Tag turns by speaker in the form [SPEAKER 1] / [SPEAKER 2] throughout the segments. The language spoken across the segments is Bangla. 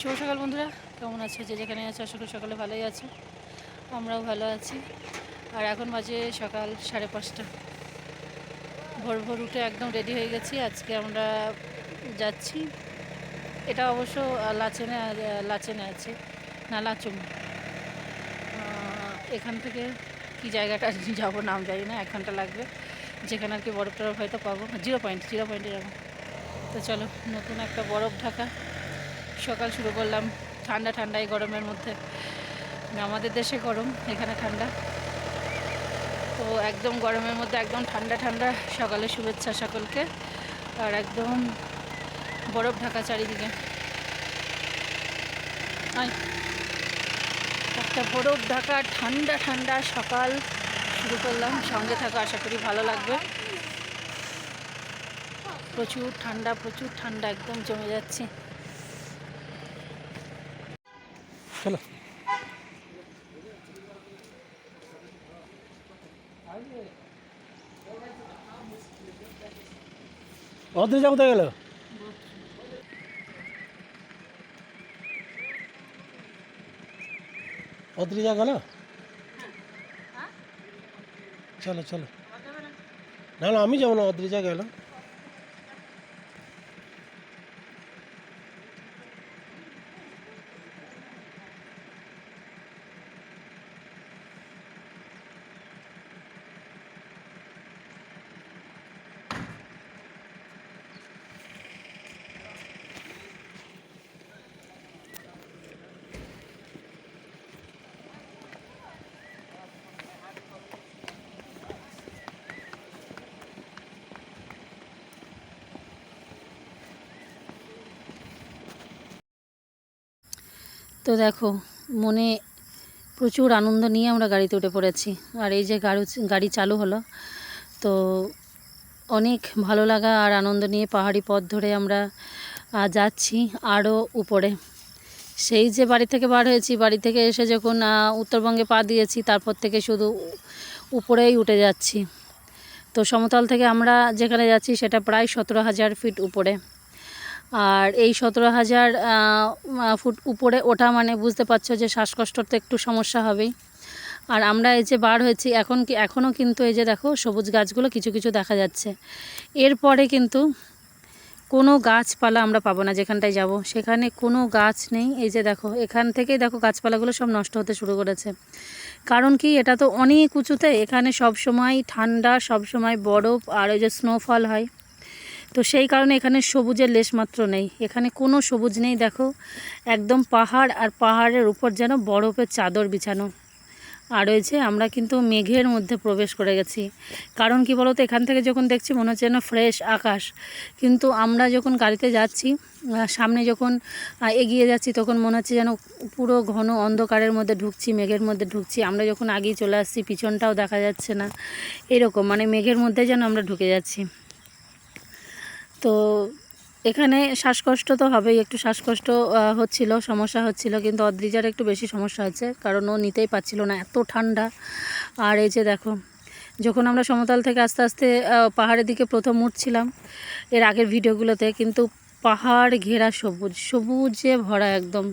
[SPEAKER 1] শুভ সকাল বন্ধুরা, কেমন আছো? যে যেখানে আছো করি সকালে ভালোই আছো। আমরাও ভালো আছি। আর এখন বাজে সকাল সাড়ে পাঁচটা। ভোর ভোর উঠে একদম রেডি হয়ে গেছি। আজকে আমরা যাচ্ছি। এটা অবশ্য লাচেনে লাচেনে আছে, না লাচুম এখান থেকে কি জায়গাটা যাব নাম জানি না, এক ঘণ্টা লাগবে। যেখানে আর কি বরফ টরফ হয়তো পাবো। জিরো পয়েন্ট, জিরো পয়েন্টে যাব। তো চলো, নতুন একটা বরফ ঢাকা। সকাল শুরু করলাম। ঠান্ডা ঠান্ডা এই গরমের মধ্যে। মানে আমাদের দেশে গরম, এখানে ঠান্ডা। তো একদম গরমের মধ্যে একদম ঠান্ডা ঠান্ডা সকালে শুভেচ্ছা সকলকে। আর একদম বরফ ঢাকা চারিদিকে। একটা বরফ ঢাকা, ঠান্ডা ঠান্ডা সকাল শুরু করলাম। সঙ্গে থাকা, আশা করি ভালো লাগবে। প্রচুর ঠান্ডা প্রচুর ঠান্ডা, একদম জমে যাচ্ছে।
[SPEAKER 2] চলো। অদ্রিজা কোথায় গেল? অদ্রিজা গেল? চলো চলো। না না আমি যাব না অদ্রিজা গেল।
[SPEAKER 1] তো দেখো, মনে প্রচুর আনন্দ নিয়ে আমরা গাড়িতে উঠে পড়েছি। আর এই যে গাড়ি গাড়ি চালু হলো, তো অনেক ভালো লাগা আর আনন্দ নিয়ে পাহাড়ি পথ ধরে আমরা যাচ্ছি আরও উপরে। সেই যে বাড়ি থেকে বার হয়েছি, বাড়ি থেকে এসে যখন উত্তরবঙ্গে পা দিয়েছি, তারপর থেকে শুধু উপরেই উঠে যাচ্ছি। তো সমতল থেকে আমরা যেখানে যাচ্ছি, সেটা প্রায় সতেরো হাজার ফিট উপরে। আর এই সতেরো হাজার ফুট উপরে ওঠা মানে বুঝতে পারছ যে শ্বাসকষ্টর তো একটু সমস্যা হবেই। আর আমরা এই যে বার হয়েছি, এখন কি এখনও কিন্তু এই যে দেখো সবুজ গাছগুলো কিছু কিছু দেখা যাচ্ছে। এরপরে কিন্তু কোনো গাছপালা আমরা পাবো না যেখানটায় যাব। সেখানে কোনো গাছ নেই। এই যে দেখো, এখান থেকেই দেখো গাছপালাগুলো সব নষ্ট হতে শুরু করেছে। কারণ কি, এটা তো অনেক উঁচুতে, এখানে সব সময় ঠান্ডা সব সময় বরফ, আর ওই যে স্নোফল হয়। তো সেই কারণে এখানে সবুজের লেশমাত্র নেই। এখানে কোনো সবুজ নেই, দেখো। একদম পাহাড় আর পাহাড়ের উপর যেন বরফের চাদর বিছানো। আর রয়েছে আমরা কিন্তু মেঘের মধ্যে প্রবেশ করে গেছি। কারণ কি বলতো, এখান থেকে যখন দেখছি মনে হচ্ছে যেন ফ্রেশ আকাশ। কিন্তু আমরা যখন গাড়িতে যাচ্ছি সামনে যখন এগিয়ে যাচ্ছি, তখন মনে হচ্ছে যেন পুরো ঘন অন্ধকারের মধ্যে ঢুকছি, মেঘের মধ্যে ঢুকছি। আমরা যখন আগেই চলে আসছি, পিছনটাও দেখা যাচ্ছে না। এরকম মানে মেঘের মধ্যে যেন আমরা ঢুকে যাচ্ছি। তো এখানে শ্বাসকষ্ট তো হবেই, একটু শ্বাসকষ্ট হচ্ছিল, সমস্যা হচ্ছিল, কিন্তু অদ্রিজার একটু বেশি সমস্যা হচ্ছে কারণ ও নিতেই পারছিল না, এত ঠান্ডা। আর এই যে দেখো, যখন আমরা সমতল থেকে আস্তে আস্তে পাহাড়ের দিকে প্রথম উঠছিলাম, এর আগের ভিডিওগুলোতে, কিন্তু পাহাড় ঘেরা সবুজ, সবুজে ভরা একদম।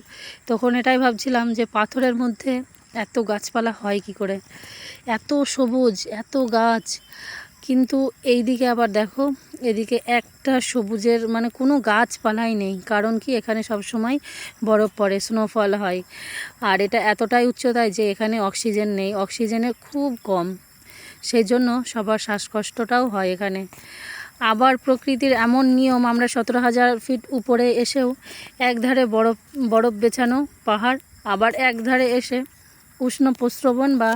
[SPEAKER 1] তখন এটাই ভাবছিলাম যে পাথরের মধ্যে এত গাছপালা হয় কি করে? এত সবুজ, এত গাছ। কিন্তু এই দিকে আবার দেখো এদিকে একটা সবুজের মানে কোনো গাছপালাই নেই, কারণ কি এখানে সব সময় বরফ পড়ে স্নোফল হয়। আর এটা এতটাই উচ্চতায় যে এখানে অক্সিজেন নেই অক্সিজেনের খুব কম। সেই জন্য সবার শ্বাসকষ্টটাও হয় এখানে। আবার প্রকৃতির এমন নিয়ম, আমরা সতেরো হাজার ফিট উপরে এসেও একধারে বরফ বরফ বেছানো পাহাড়, আবার একধারে এসে উষ্ণ প্রস্রবণ বা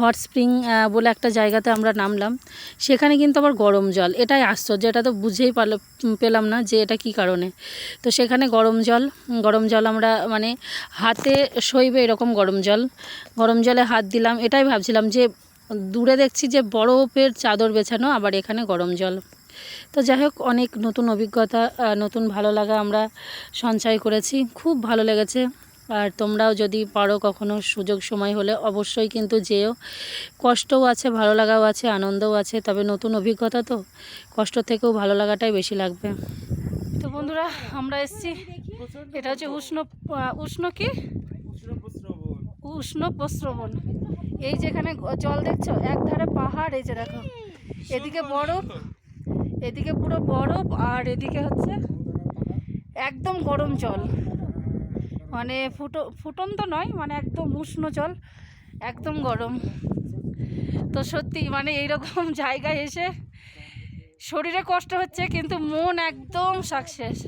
[SPEAKER 1] হট স্প্রিং বলে একটা জায়গাতে আমরা নামলাম। সেখানে কিন্তু আবার গরম জল, এটাই আশ্চর্য, এটা তো বুঝেই পারল পেলাম না যে এটা কি কারণে। তো সেখানে গরম জল গরম জল আমরা মানে হাতে সইবে এরকম গরম জল, গরম জলে হাত দিলাম, এটাই ভাবছিলাম যে, দূরে দেখছি যে বরফের চাদর বেছানো, আবার এখানে গরম জল। তো যাই হোক, অনেক নতুন অভিজ্ঞতা নতুন ভালো লাগা আমরা সঞ্চয় করেছি, খুব ভালো লেগেছে। আর তোমরাও যদি পারো কখনো সুযোগ সময় হলে অবশ্যই কিন্তু যেও। কষ্টও আছে, ভালো লাগাও আছে, আনন্দও আছে, তবে নতুন অভিজ্ঞতা তো কষ্ট থেকেও ভালো লাগাটাই বেশি লাগবে। তো বন্ধুরা, আমরা এসেছি, এটা হচ্ছে উষ্ণ উষ্ণ কি? উষ্ণ প্রস্রবণ। এই যেখানে জল দেখছ, এক ধারে পাহাড়, এই যে দেখো। এদিকে বরফ, এদিকে পুরো বরফ, আর এদিকে হচ্ছে একদম গরম জল। মানে ফুটো ফুটন্ত নয় মানে একদম উষ্ণ জল একদম গরম। তো সত্যি মানে এইরকম জায়গায় এসে শরীরে কষ্ট হচ্ছে কিন্তু মন একদম সাকসেস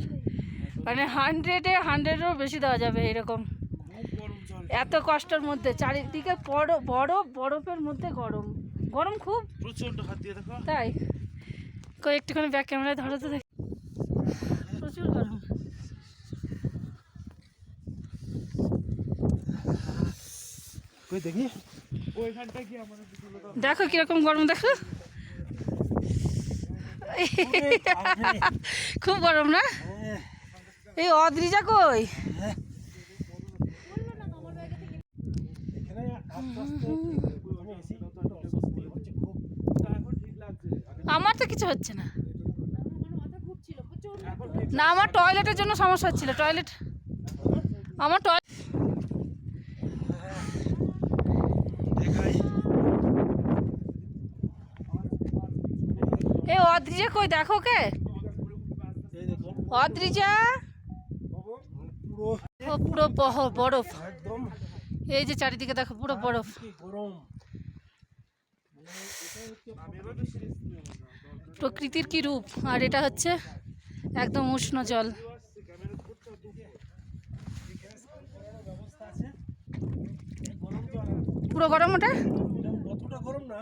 [SPEAKER 1] মানে হান্ড্রেডে হান্ড্রেডেরও বেশি দেওয়া যাবে এরকম এত কষ্টের মধ্যে চারিদিকে বরফ বরফ বরফের মধ্যে গরম। গরম খুব।
[SPEAKER 3] প্রচণ্ড হাত দিয়ে দেখো।
[SPEAKER 1] তাই। কই একটুখানি ব্যাক ক্যামেরায় ধরো তো দেখি প্রচুর গরম
[SPEAKER 2] দেখি?
[SPEAKER 1] কীরকম গরম, দেখো। খুব গরম না? এই অদ্রিজা কই? আমার তো কিছু হচ্ছে না। না, আমার টয়লেটের জন্য সমস্যা হচ্ছিল টয়লেট আমার টয়লেট এই অদ্রিজা কই? দেখো কে অদ্রিজা?
[SPEAKER 2] পুরো
[SPEAKER 1] বরফ। এই যে চারিদিকে দেখো পুরো বরফ। প্রকৃতির কি রূপ? আর এটা হচ্ছে একদম উষ্ণ জল। পুরো গরম ওটা?
[SPEAKER 2] গরম না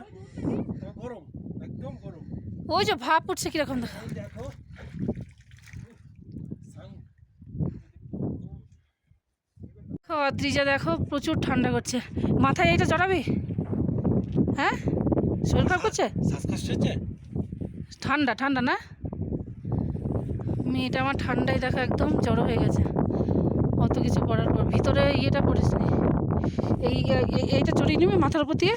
[SPEAKER 2] গরম, একদম গরম।
[SPEAKER 1] ওই যে ভাব উঠছে কীরকম দেখো।
[SPEAKER 2] এই দেখো
[SPEAKER 1] প্রচুর ঠান্ডা করছে। মাথায় এইটা চড়াবি হ্যাঁ? শরীর খারাপ করছে?
[SPEAKER 2] হচ্ছে?
[SPEAKER 1] ঠান্ডা ঠান্ডা না? মেয়েটা আমার ঠান্ডায় দেখো একদম জড়ো হয়ে গেছে। অত কিছু পড়ার পর ভিতরে ইয়েটা পড়িস এই- এইটা চড়িয়ে নিবি মাথার উপর দিয়ে?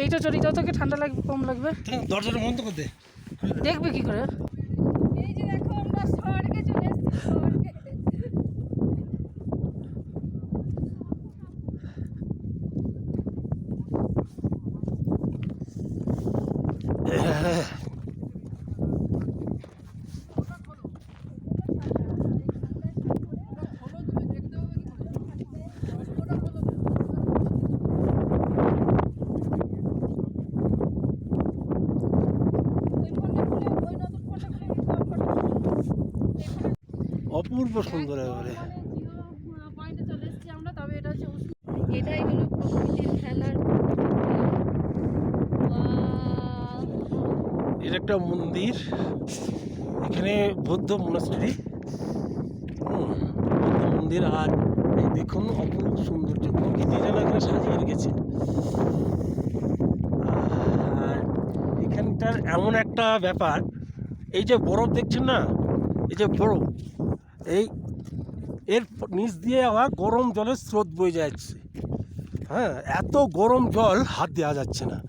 [SPEAKER 1] এইটা চড়িয়ে দাও তোকে ঠান্ডা লাগবে কম লাগবে।
[SPEAKER 2] দরজাটা বন্ধ করে
[SPEAKER 1] দেখবে কি করে? এই যে দেখো আমরা স্বর্গে চলে এসেছি স্বর্গে
[SPEAKER 2] অপূর্ব সুন্দর এবারে
[SPEAKER 1] পয়েন্টে চলে এসেছি আমরা তবে এটা হচ্ছে এটাই হলো প্রকৃতির খেলার!
[SPEAKER 2] এটা একটা মন্দির এখানে বৌদ্ধ মনাস্ট্রি বৌদ্ধ মন্দির আর এই দেখুন অপূর্ব সৌন্দর্য। প্রকৃতি যেন এখানে সাজিয়ে রেখেছে। আর এখানটার এমন একটা ব্যাপার এই যে বরফ দেখছেন না? এই যে বরফ এই, এর নিচ দিয়ে আবার গরম জলের স্রোত বয়ে যাচ্ছে। হ্যাঁ এত গরম জল হাত দেওয়া যাচ্ছে না।